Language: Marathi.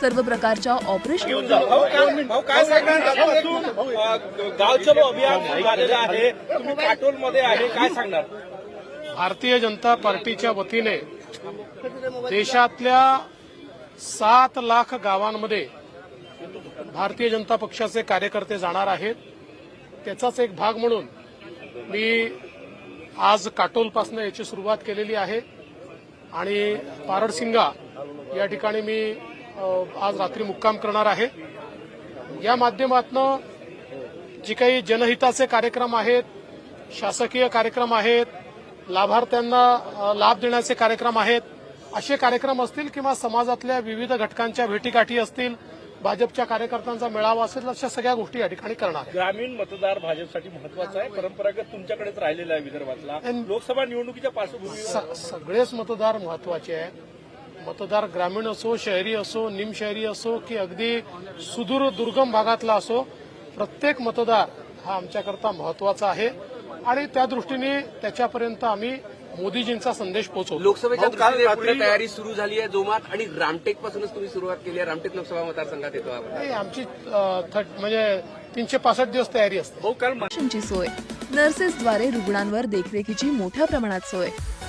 सर्व प्रकारच्या ऑपरेशन भारतीय जनता पार्टीच्या वतीने देशातल्या सात लाख गावांमध्ये भारतीय जनता पक्षाचे कार्यकर्ते जाणार आहेत. त्याचाच एक भाग म्हणून मी आज काटोलपासून याची सुरुवात केलेली आहे. आणि पारडसिंगा या ठिकाणी मी आज रात्री मुक्काम करणार आहे. या माध्यमातनं जी काही जनहिताचे कार्यक्रम आहेत शासकीय कार्यक्रम आहेत लाभार्थ्यांना लाभ देण्याचे कार्यक्रम आहेत असे कार्यक्रम असतील किंवा समाजातल्या विविध घटकांच्या भेटीगाठी असतील भाजपच्या कार्यकर्त्यांचा मेळावा असेल अशा सगळ्या गोष्टी या ठिकाणी करणार. ग्रामीण मतदार भाजपसाठी महत्त्वाचा आहे. परंपरागत तुमच्याकडेच राहिलेला आहे विदर्भातला. लोकसभा निवडणुकीच्या पार्श्वभूमीवर सगळेच मतदार महत्त्वाचे आहेत मतदार ग्रामीण असो शहरी असो निमशहरी असो की अगदी सुदूर दुर्गम भागातला असो प्रत्येक मतदार हा आमच्याकरता महत्त्वाचा आहे. आणि त्या दृष्टीने त्याच्यापर्यंत आम्ही मोदीजींचा संदेश पोहोचवतो. लोकसभेच्या दृष्टीने तयारी सुरू झाली आहे जोमात आणि रामटेक पासूनच तुम्ही सुरुवात केली आहे. रामटेक लोकसभा मतदारसंघात येतो आपण. नाही, आमची म्हणजे तीनशे पासष्ट दिवस तयारी असते. सोय नर्सेसद्वारे रुग्णांवर देखरेखीची मोठ्या प्रमाणात सोय.